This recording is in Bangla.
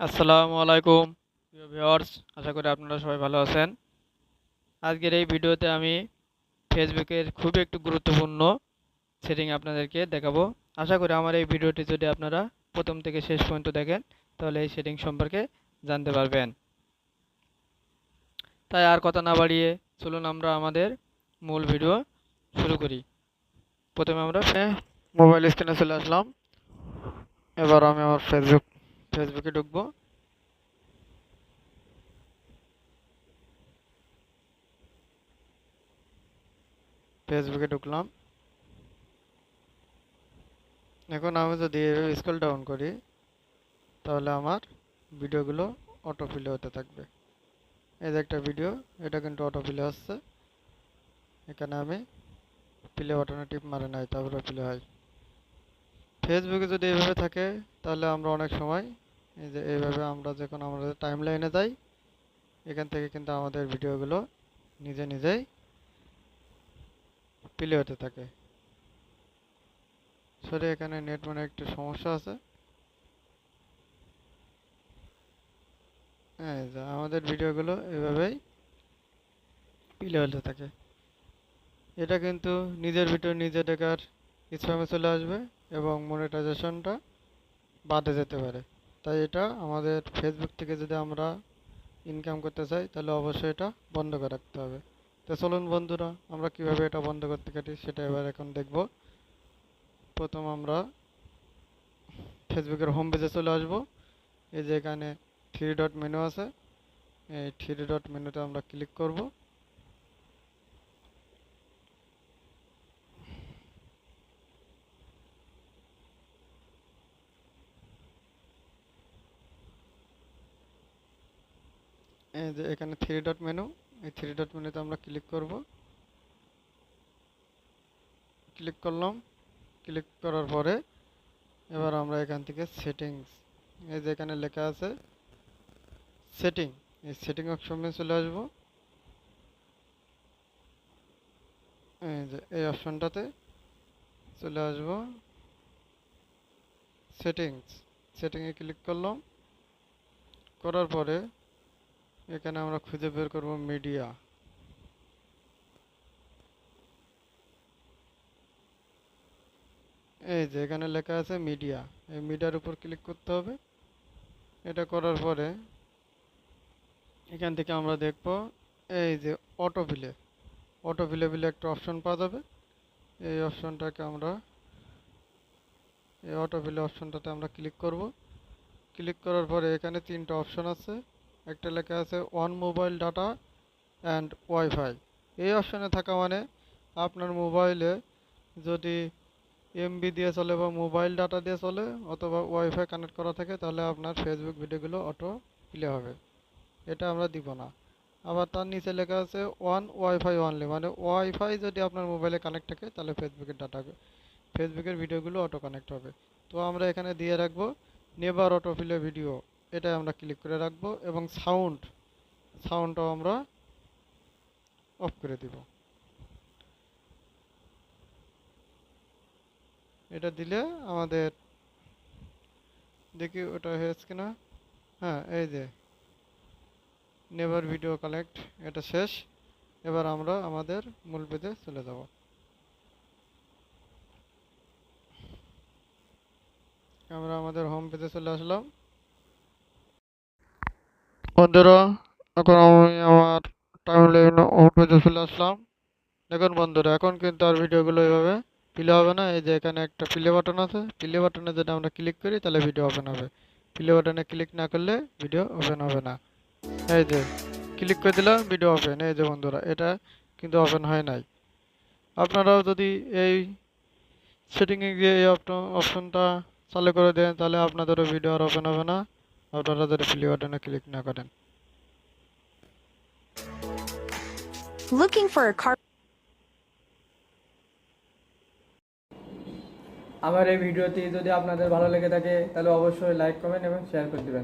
আসসালামু আলাইকুম। প্রিয় ভিউয়ার্স, আশা করি আপনারা সবাই ভালো আছেন। আজকের এই ভিডিওতে আমি ফেসবুকের খুবই একটু গুরুত্বপূর্ণ সেটিং আপনাদেরকে দেখাবো। আশা করি আমার এই ভিডিওটি যদি আপনারা প্রথম থেকে শেষ পর্যন্ত দেখেন, তাহলে এই সেটিং সম্পর্কে জানতে পারবেন। তাই আর কথা না বাড়িয়ে চলুন আমরা আমাদের মূল ভিডিও শুরু করি। প্রথমে আমরা মোবাইল স্ক্রিনে চলে আসলাম। এবার আমি আমার ফেসবুক ফেসবুকে ঢুকবো। ফেসবুকে ঢুকলাম। এখন আমি যদি স্কুল ডাউন করি, তাহলে আমার ভিডিওগুলো অটো ফিলে হতে থাকবে। এই যে একটা ভিডিও, এটা কিন্তু অটো ফিলে হচ্ছে এখানে আমি প্লে বাটনে টিপ মারে নাই, তারপরে প্লে হয়। ফেসবুকে যদি এভাবে থাকে, তাহলে আমরা অনেক সময় এই যে এইভাবে আমরা যখন আমাদের টাইম লাইনে যাই, এখান থেকে কিন্তু আমাদের ভিডিওগুলো নিজে নিজেই প্লে হতে থাকে। সরি এখানে নেট মানে একটু সমস্যা আছে। এই যে আমাদের ভিডিওগুলো এভাবেই প্লে হতে থাকে। এটা কিন্তু নিজের ভিডিও নিজে দেখার স্প্যামে চলে আসবে এবং মনিটাইজেশনটা বাদে যেতে পারে। তাই এটা আমাদের ফেসবুক থেকে যদি আমরা ইনকাম করতে চাই, তাহলে অবশ্যই এটা বন্ধ করে রাখতে হবে। তো চলুন বন্ধুরা, আমরা কীভাবে এটা বন্ধ করতে পারি সেটা এবার এখন দেখব। প্রথম আমরা ফেসবুকের হোম পেজে চলে আসব। এই যে এখানে থ্রি ডট মেনু আছে। এই থ্রি ডট মেনুতে আমরা ক্লিক করব। যে এখানে থ্রি ডট মেনু এই থ্রি ডট মেনুতে আমরা ক্লিক করব। ক্লিক করলাম ক্লিক করার পরে এবার আমরা এখান থেকে সেটিংস এই যে এখানে লেখা আছে সেটিং এই সেটিং অপশনে চলে আসব। এই যে এই অপশনটাতে চলে আসব। সেটিংস সেটিংয়ে ক্লিক করলাম। করার পরে এখানে আমরা খুঁজে বের করব মিডিয়া। এই যে এখানে লেখা আছে মিডিয়া। এই মিডিয়ার উপর ক্লিক করতে হবে। এটা করার পরে এখান থেকে আমরা দেখব এই যে অটো প্লে অটো প্লে বলে একটা অপশন পাওয়া যাবে। এই অপশনটাকে আমরা এই অটো প্লে অপশনটাতে আমরা ক্লিক করব। ক্লিক করার পরে এখানে তিনটা অপশন আছে। একটা লেখা আছে one mobile data and wifi এই অপশানে থাকা মানে আপনার মোবাইলে যদি এমবি দিয়ে চলে বা মোবাইল ডাটা দিয়ে চলে অথবা ওয়াইফাই কানেক্ট করা থাকে, তাহলে আপনার ফেসবুক ভিডিওগুলো অটো প্লে হবে। এটা আমরা দিব না। আবার তার নিচে লেখা আছে ওয়ান ওয়াইফাই অনলি মানে ওয়াইফাই যদি আপনার মোবাইলে কানেক্ট থাকে, তাহলে ফেসবুকের ডাটা ফেসবুকের ভিডিওগুলো অটো কানেক্ট হবে। তো আমরা এখানে দিয়ে রাখব নেভার অটো প্লে ভিডিও এটা আমরা ক্লিক করে রাখব এবং সাউন্ড সাউন্ডটাও আমরা অফ করে দিব। এটা দিলে আমাদের, দেখি ওটা হয়েছে কিনা? হ্যাঁ এই যে। নেভার ভিডিও কালেক্ট এটা শেষ। এবার আমরা আমাদের মূল পেজে চলে যাব। আমরা আমাদের হোম পেজে চলে আসলাম। বন্ধুরা, এখন আমি আমার টাইম লাইন পেজে চলে আসলাম। দেখুন বন্ধুরা, এখন কিন্তু আর ভিডিওগুলো এভাবে প্লে হবে না। এই যে এখানে একটা প্লে বাটন আছে প্লে বাটনে যদি আমরা ক্লিক করি, তাহলে ভিডিও ওপেন হবে। প্লে বাটনে ক্লিক না করলে ভিডিও ওপেন হবে না। এই যে ক্লিক করে দিলাম ভিডিও ওপেন এই যে বন্ধুরা, এটা কিন্তু ওপেন হয় নাই। আপনারাও যদি এই সেটিংয়ে গিয়ে এই অপশনটা চালু করে দেন, তাহলে আপনাদেরও ভিডিও আর ওপেন হবে না। আপনারা যদি প্লে বাটনে ক্লিক না করেন Looking for a car. আমার এই ভিডিওটি যদি আপনাদের ভালো লেগে থাকে তাহলে অবশ্যই লাইক কমেন্ট এবং শেয়ার করে দেবেন